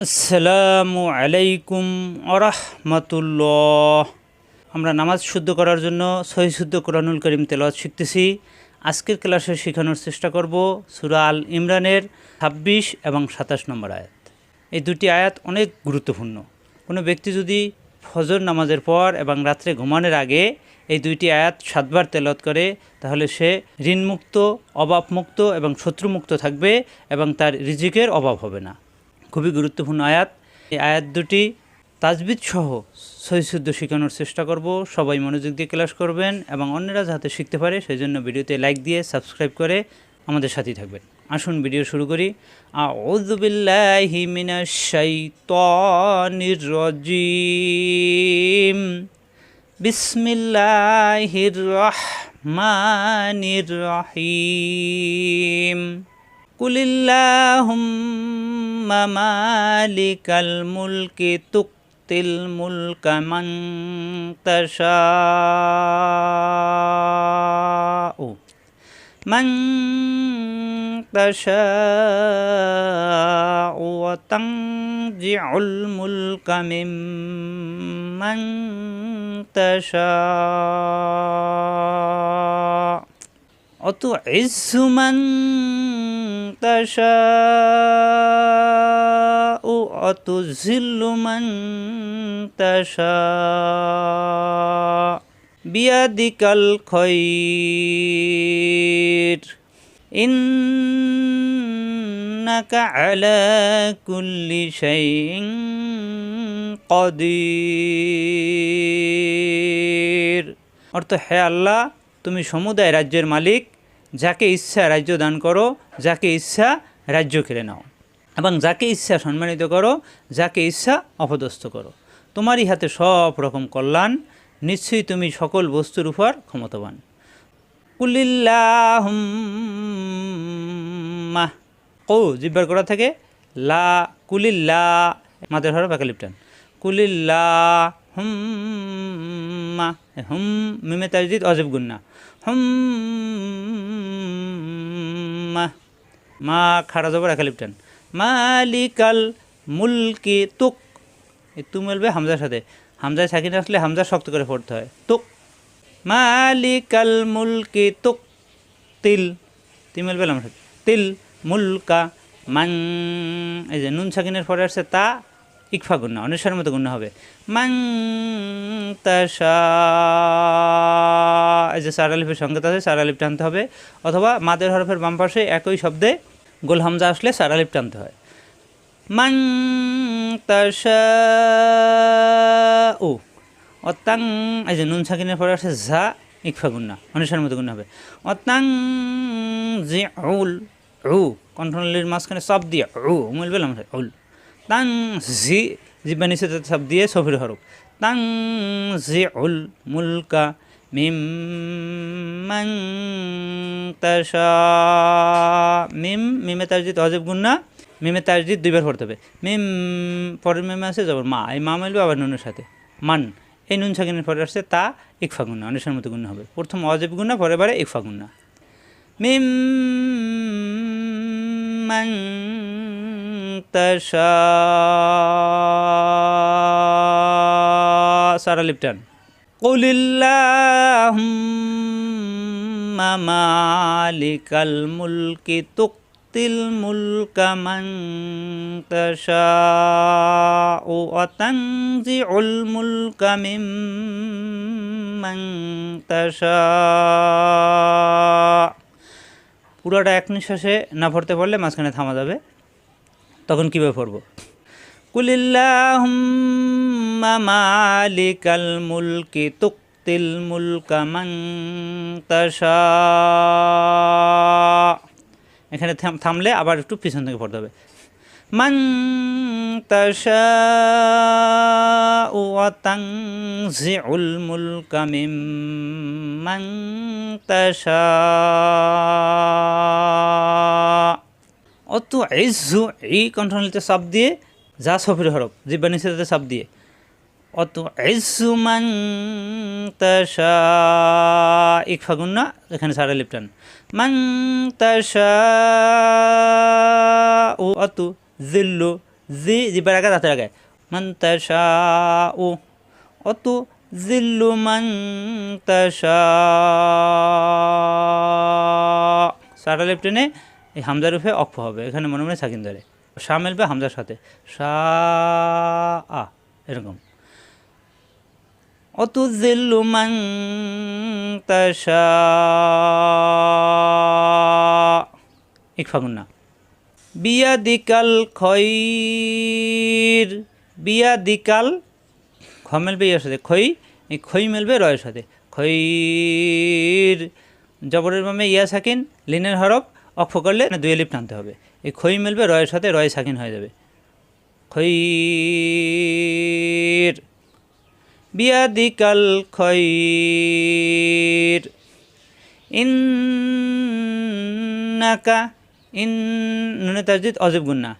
আসসালামু আলাইকুম আরহামতুল্লাহ আমরা নামাজ শুদ্ধ করার জন্য সহি শুদ্ধ কোরআনুল করিম তেলাওয়াত শিখতেছি। আজকের ক্লাসে শেখানোর চেষ্টা করব সুরা আল ইমরানের ছাব্বিশ এবং সাতাশ নম্বর আয়াত। এই দুটি আয়াত অনেক গুরুত্বপূর্ণ। কোনো ব্যক্তি যদি ফজর নামাজের পর এবং রাত্রে ঘুমানোর আগে এই দুইটি আয়াত সাতবার তেলত করে, তাহলে সে ঋণমুক্ত, অভাবমুক্ত এবং শত্রুমুক্ত থাকবে এবং তার রিজিকের অভাব হবে না। খুবই গুরুত্বপূর্ণ আয়াত। এই আয়াত দুটি তাজবিদ সহ সহিশুদ্ধ শেখানোর চেষ্টা করব। সবাই মনোযোগ দিয়ে ক্লাস করবেন এবং অন্যরা যাতে শিখতে পারে সেই জন্য ভিডিওতে লাইক দিয়ে সাবস্ক্রাইব করে আমাদের সাথেই থাকবেন। আসুন ভিডিও শুরু করি। আউযু বিল্লাহি মিনাশ শাইতানির রাজিম। বিসমিল্লাহির রহমানির রহিম। قل اللهم مالك الملك تؤتي الملك من تشاء من تشاء وتنزع الملك ممن تشاء وتعز من تشاء وتذل من تشاء بيدك الخير إنك على كل شيء قدير অর্থ হে আল্লাহ তুমি সমুদায় রাজ্যের মালিক যাকে ইচ্ছা রাজ্য দান করো, যাকে ইচ্ছা রাজ্য কেড়ে নাও। এবং যাকে ইচ্ছা সম্মানিত করো, যাকে ইচ্ছা অপদস্থ করো। তোমারই হাতে সব রকম কল্যাণ, নিশ্চয়ই তুমি সকল বস্তুর উপর ক্ষমতাবান। কুলিল্লাহুম্মা। কৌ, জিব্বার করা থাকে লা, কুলিল্লা, মাদের হরফ একালিপটান। কুলিল্লা হুম্মা হুম, মিমে তাজদিদ অজব গুন্না। হুম্মা, মা খাড়া জবর একালিপটান মালিকাল মুলকি তুক। তু মেলবে হামজার সাথে। হামজায় সাকিন আসলে হামজা শক্ত করে পড়তে হয়। তুক। মালিকাল মুলকি তুক। তিল। তি মেলবে আমার সাথে। তিল মুলকা মান এই যে নুন সাকিনের পরে আসছে তা। ইকফা গুন্না অনুসার মতো গুন্না হবে। মান তাসা এই যে সার আলিফের সংকেত আছে, সার আলিফ টানতে হবে। অথবা মাদের হরফের বাম পাশে একই শব্দে গোল হামজা আসলে সার আলিফ টানতে হয়। মান তাসা ও অতাং এই যে নুন সাকিনের পরে আসছে ঝা, ইকফা গুন্না অনুসার মতো গুন্না হবে। অতাং জি উল, উ কন্ট্রোলের মাঝখানে সব দিয়ে উ মিলবে উল। তাং জি জিব্বা নিচে সব দিয়ে সফির হরফ তাং জি উল মুলকা মিম মান তাশা মিম, মিমে তারজিদ অজেব গুন্না মিমে তারজিদ দুইবার পড়তে হবে। মিম পরের মিমে আছে যাবার মা, এই মা মিলবে আবার নুনের সাথে। মান, এই নুন সাকিনের পরে আসছে তা ইকফা গুন্না অনেকের মতো গুন্না হবে। প্রথম অজেব গুন্না পরে বারে ইকফা গুন্না মিম মান তাশা সারা লিপটান قل اللهم مالك الملك تؤتي الملك من تشاء وتنزع الملك ممن تشاء পুরোটা এক নিঃশ্বাসে না পড়তে পারলে মাঝখানে থামা যাবে তখন কীভাবে পড়ব? কুলিল্লাহুম্মা মালিকাল মুলকি তুক্তিল মুলকা মান তাশা। এখানে থাম- থামলে আবার একটু পিছন থেকে পড়তে হবে। মান তাশা ওয়া তানজিউল মুলকা মিম্মান তাশা। অত ইজ্জু এই কণ্ঠনীতে চাপ দিয়ে, যা সফির হরফ জিব্বা যাতে চাপ দিয়ে। অত ইজ্জু মান তাশা ইকফা গুন্না এখানে সারা লিপটান। মান তাশা ও অত জিল্লু, জি জিব্বার আগে দাঁতের আগে মান তাশা ও অত জিল্লু মান তাশা। সারা লেফটেনে এই হামজার রূপে অক্ষ হবে, এখানে মনে মনে সাকিন ধরে। সা মেলবে হামজার সাথে। সা আ, এরকম। অতুজিল্লু মান তাশা। ইকফাগুন না। বিয়াদিকাল খৈর বিয়া দিকাল খ মেলবে ইয়ার সাথে, খৈ, এই খৈ মেলবে রয়ের সাথে। খৈর, জবরের মামে ইয়া সাকিন, লিনের হরফ অক্ষ করলে দুই লিপ টানতে হবে। এই খই মেলবে, রয়ের সাথে রয় সাকিন হয়ে যাবে। খৈর বিয়াদিকাল খৈর। ইন্নাকা, ইন, নুনে তাজদিদ, অজীব গুন্না।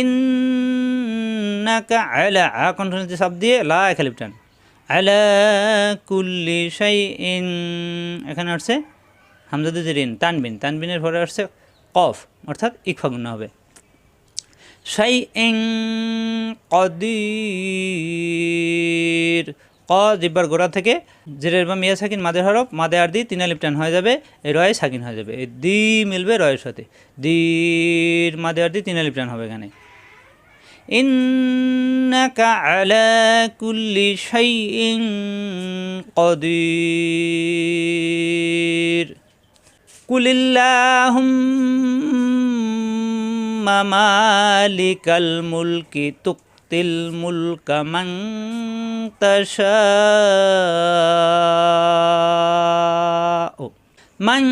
ইন্নাকা আলা, আ কন্ট্রোল সাপ দিয়ে লা এখালিপটান আলা কুল্লি শাই ইন এখানে আসছে হামজাদুদ রিন তানবিন, তানবিনের পরে আসছে কফ, অর্থাৎ ইকফা গুন্না হবে। সাই ইং কদির ক জিব্বার গোড়া থেকে জেরের বা মিয়া সাকিন, মাদের হরফ, মাদে আর দি তিন আলিপ টান হয়ে যাবে রয়ে সাকিন হয়ে যাবে এই দি মিলবে রয়ের সাথে, দির, মাদে আর দি তিন আলিপ টান হবে এখানে। ইন্নাকা আলা কুল্লি শাইইন কদির। কুলিল্লাহুম্মা মালিকাল মুলকি তুক্তিল মুলকা মান তাশাউ মান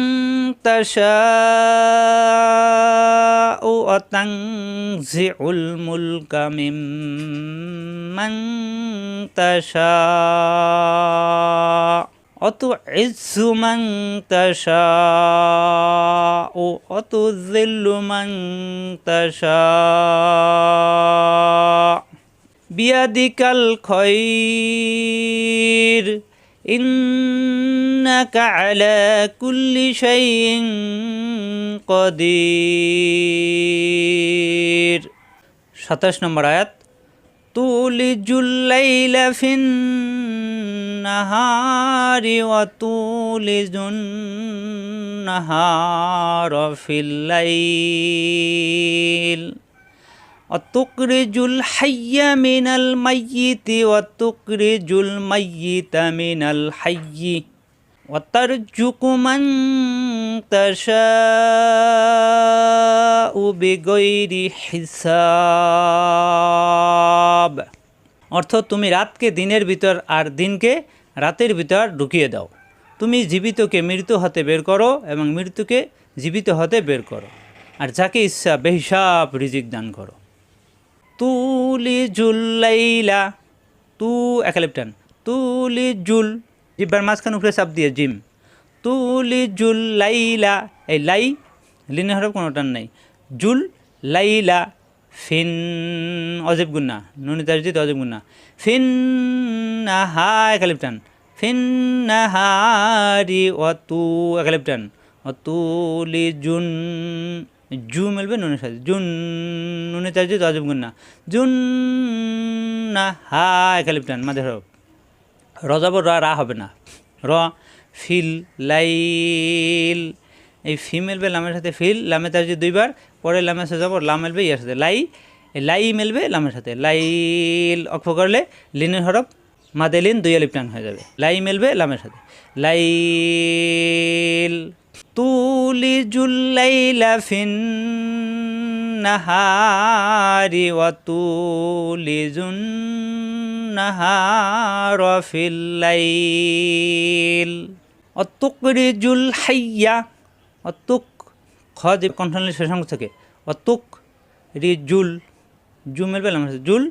তাশাউ ওয়া তানজিউল মুলকা মিম্মান অতু ইসুমং তাসা ও অতু জিল্লুমাং তাসা বিয়াদিকাল খৈর ইন্নাকা আলা কুল্লি শাইইন কদির সাতাশ নম্বর আয়াত তুলি জুল্লাইলা ফিন النهار وتولج النهار في الليل. وتخرج الحي من الميت وتخرج الميت من الحي. وترزق من تشاء بغير حساب. অর্থ তুমি রাতকে দিনের ভিতর আর দিনকে রাতের ভিতর ঢুকিয়ে দাও। তুমি জীবিতকে মৃত্যু হতে বের করো এবং মৃত্যুকে জীবিত হতে বের করো। আর যাকে ইচ্ছা বেহিসাব রিজিক দান করো। তুলি জুল্লাইলা তু একালিপটান তুলি জুল, জিব্বার মাঝখান উপরে চাপ দিয়ে জিম। তুলি জুল লাইলা, এই লাই লিনে হরফ কোনো টান নাই। জুল লাইলা ফিন অজীব গুন্না, নুনি তাজদিদ অজীব গুন্না। ফিন নাহা একালিপটান ফিন নাহারি অতু একালিপটান অতুলি জুন, জু মিলবে নুনের সাথে জুন, নুনি তাজদিদ অজীব গুন্না। জুন নাহা একালিপটান মাঝে হরফ। রজাবর র, রা হবে না। র, ফিল লাইল এই ফি মেলবে লামের সাথে ফিল, লামে তার যে দুইবার, পরে লামের সাথে যাব, লাম মেলবে ইয়ার সাথে লাই লাই মেলবে লামের সাথে। লাইল অক্ষ করলে লিনের হরফ মাদে লিন দুই আলিপ টান হয়ে যাবে। লাই মেলবে লামের সাথে। লাই তুলি জুল্লাইলা ফিন নাহারি ওয়া তুলি জুন নাহার ফিল লাইল। অতুকরিজুল হাইয়া অতুক খ যে কণ্ঠনালী শেষ অংশ থেকে। অতুক রি জুল, জু মেলবে জুল,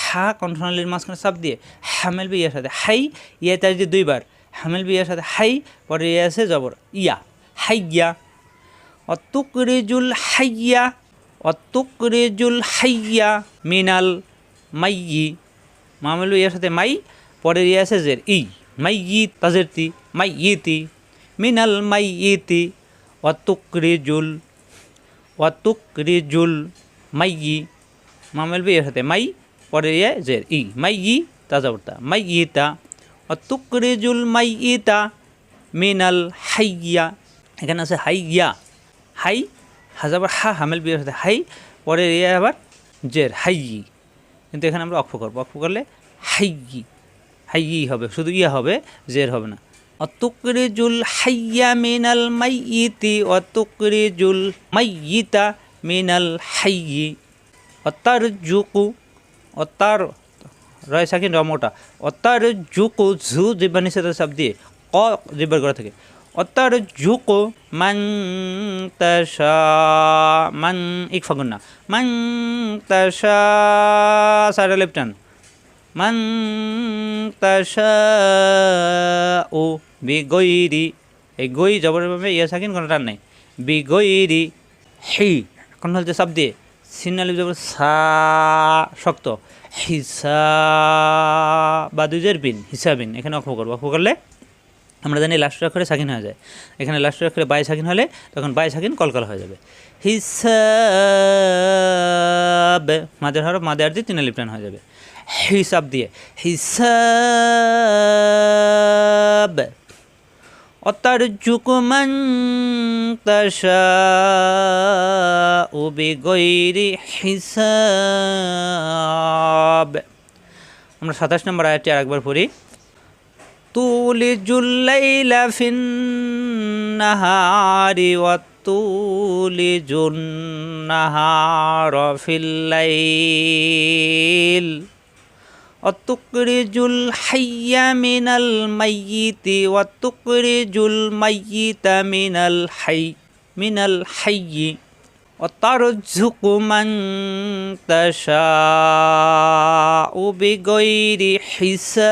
হা কণ্ঠনালীর মাঝখানে চাপ দিয়ে হা মেলবে ইয়ার সাথে হাই, ইয়া তার যে দুইবার, হা মেলবে ইয়ার সাথে হাই, পরে ইয়া আছে জবর, ইয়া হাইয়া অতুকরিজুল হাইয়া অতুকরিজুল হাইয়া মিনাল মাইয়ি মা মেলবে ইয়ার সাথে মাই, পরে ইয়া আছে জের ই, মাই ই, তাজের তি, মাই ইতি মিনাল, মাই ইতি অতুকরিজুল অতুকরিজুল মাইয়ি মামেল বি এর সাথে মাই পরে ইয়ে জের ই মাই ই তাজাবর্তা মাই ইতা অতুকরিজুল মাই ইতা মিনাল হাইয়া এখানে আছে হাইয়া। হাই হাজাবার হা হামেল বিয়ের সাথে হাই, পরে ইয়ে আবার জের হাইয়ি কিন্তু এখানে আমরা অক্ষ করব। অক্ষ করলে হাইয়ি হাইয়ি হবে, শুধু ইয়া হবে, জের হবে না। অতুকরিজুল হাইয়া মিনাল মাইয়িতি অতুকরিজুল মাইয়িতা মিনাল হাইয়ি। অতার জুকু অতার, রয় সাকিন রমোটা অতার জুকু ঝু জিব্বা নিষেধ সব দিয়ে ক জিব্বার করা থাকে। অতার জুকু মান তাশা, মান এক ফাগুন না। মান তাশা সারা লেফটান মান ও বিগৈরি। এই গই জবরের ভাবে ইয়া সাকিন কোনো টান নাই। বিগৈরি। হি এখন হচ্ছে সব দিয়ে? সিনালি জবর সা শক্ত। হিসা বা দুজের বিন হিসাবিন এখানে অক্ষ করব। অক্ষ করলে আমরা জানি লাস্ট অক্ষরে সাকিন হয়ে যায়। এখানে লাস্ট অক্ষরে বাই সাকিন হলে তখন বাই সাকিন কলকল হয়ে যাবে। হিসাব। মাদের হরফ মাদের আর দিয়ে তিন লিপ্টান হয়ে যাবে। হিসাব দিয়ে, হিসাব। অতারজুক মান উবি বিগৈরি হিসাব। আমরা সাতাশ নম্বর আয়াতটি আরেকবার পড়ি। তুলি লাইলা ফিন নাহারি ওয়া তুলি জুন্নাহার ফিল্লাইল। অতুকরিজুল হাইয়া মিনাল মাইতি অতুকরিজুল মাইতা মিনাল হাই, মিনাল হাইয়ি। অতার ঝুকুমান তাসা উবি গৈরি হিসাব।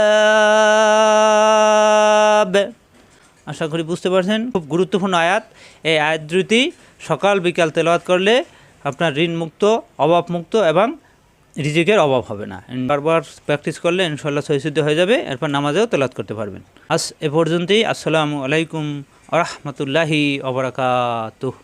আশা করি বুঝতে পারছেন, খুব গুরুত্বপূর্ণ আয়াত। এই আয়াত দুটি সকাল, বিকাল তেলাওয়াত করলে আপনার ঋণ মুক্ত, অভাব মুক্ত এবং রিজিকের অভাব হবে না। বারবার প্র্যাকটিস করলে ইনশাল্লাহ সহিশুদ্ধ হয়ে যাবে, এরপর নামাজেও তেলাত করতে পারবেন। আস এ পর্যন্তই, আসসালামু আলাইকুম আরহামতুল্লাহি রহমতুল্লাহি অবরাকাতুহ